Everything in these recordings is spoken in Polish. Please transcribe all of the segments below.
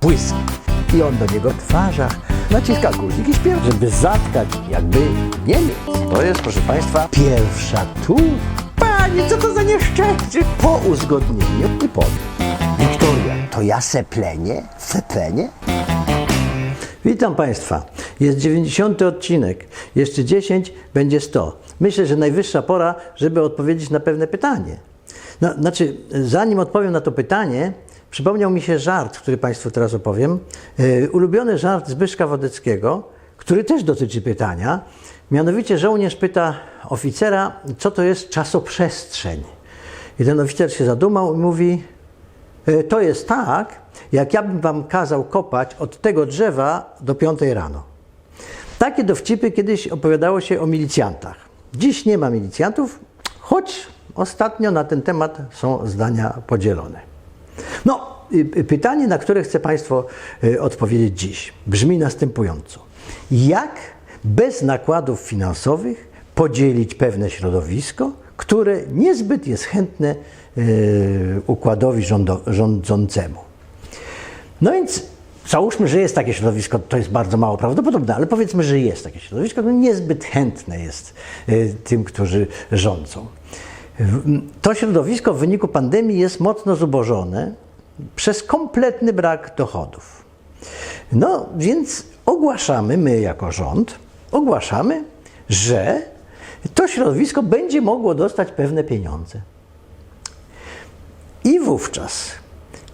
błysk. I on do niego w twarzach naciska guzik i śpiewa, żeby zatkać jakby Niemiec. To jest, proszę Państwa, pierwsza tu. Panie, co to za nieszczęście? Po uzgodnieniu i po. Wiktoria, to ja seplenię? Seplenię? Witam Państwa. Jest 90 odcinek. Jeszcze 10 będzie 100. Myślę, że najwyższa pora, żeby odpowiedzieć na pewne pytanie. No, znaczy, zanim odpowiem na to pytanie, przypomniał mi się żart, który Państwu teraz opowiem. Yy, ulubiony żart Zbyszka Wodeckiego, który też dotyczy pytania. Mianowicie żołnierz pyta oficera, co to jest czasoprzestrzeń. I ten oficer się zadumał i mówi, E, To jest tak, jak ja bym wam kazał kopać od tego drzewa do piątej rano. Takie dowcipy kiedyś opowiadało się o milicjantach. Dziś nie ma milicjantów, choć ostatnio na ten temat są zdania podzielone. No, y, y, pytanie, na które chcę Państwu y, odpowiedzieć dziś, brzmi następująco. Jak bez nakładów finansowych podzielić pewne środowisko, które niezbyt jest chętne układowi rządzącemu? No więc załóżmy, że jest takie środowisko, to jest bardzo mało prawdopodobne, ale powiedzmy, że jest takie środowisko, które niezbyt chętne jest tym, którzy rządzą. To środowisko w wyniku pandemii jest mocno zubożone przez kompletny brak dochodów. No więc ogłaszamy, my jako rząd, ogłaszamy, że to środowisko będzie mogło dostać pewne pieniądze. I wówczas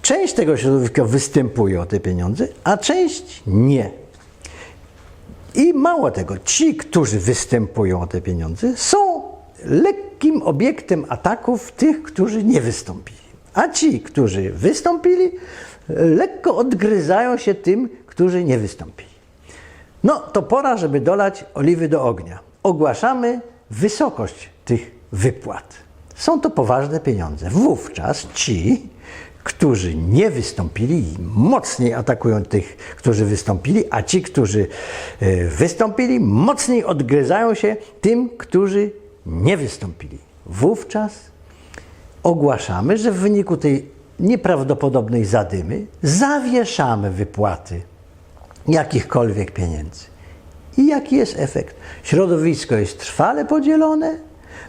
część tego środowiska występuje o te pieniądze, a część nie. I mało tego, ci, którzy występują o te pieniądze, są lekkim obiektem ataków tych, którzy nie wystąpili. A ci, którzy wystąpili, lekko odgryzają się tym, którzy nie wystąpili. No to pora, żeby dolać oliwy do ognia. Ogłaszamy wysokość tych wypłat. Są to poważne pieniądze. Wówczas ci, którzy nie wystąpili, mocniej atakują tych, którzy wystąpili, a ci, którzy e, wystąpili, mocniej odgryzają się tym, którzy nie wystąpili. Wówczas ogłaszamy, że w wyniku tej nieprawdopodobnej zadymy zawieszamy wypłaty jakichkolwiek pieniędzy. I jaki jest efekt? Środowisko jest trwale podzielone,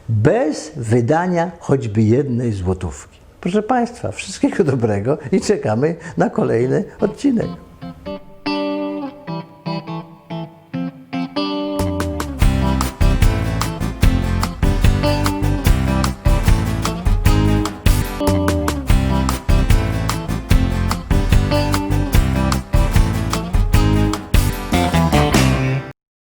bez wydania choćby jednej złotówki. Proszę Państwa, wszystkiego dobrego i czekamy na kolejny odcinek.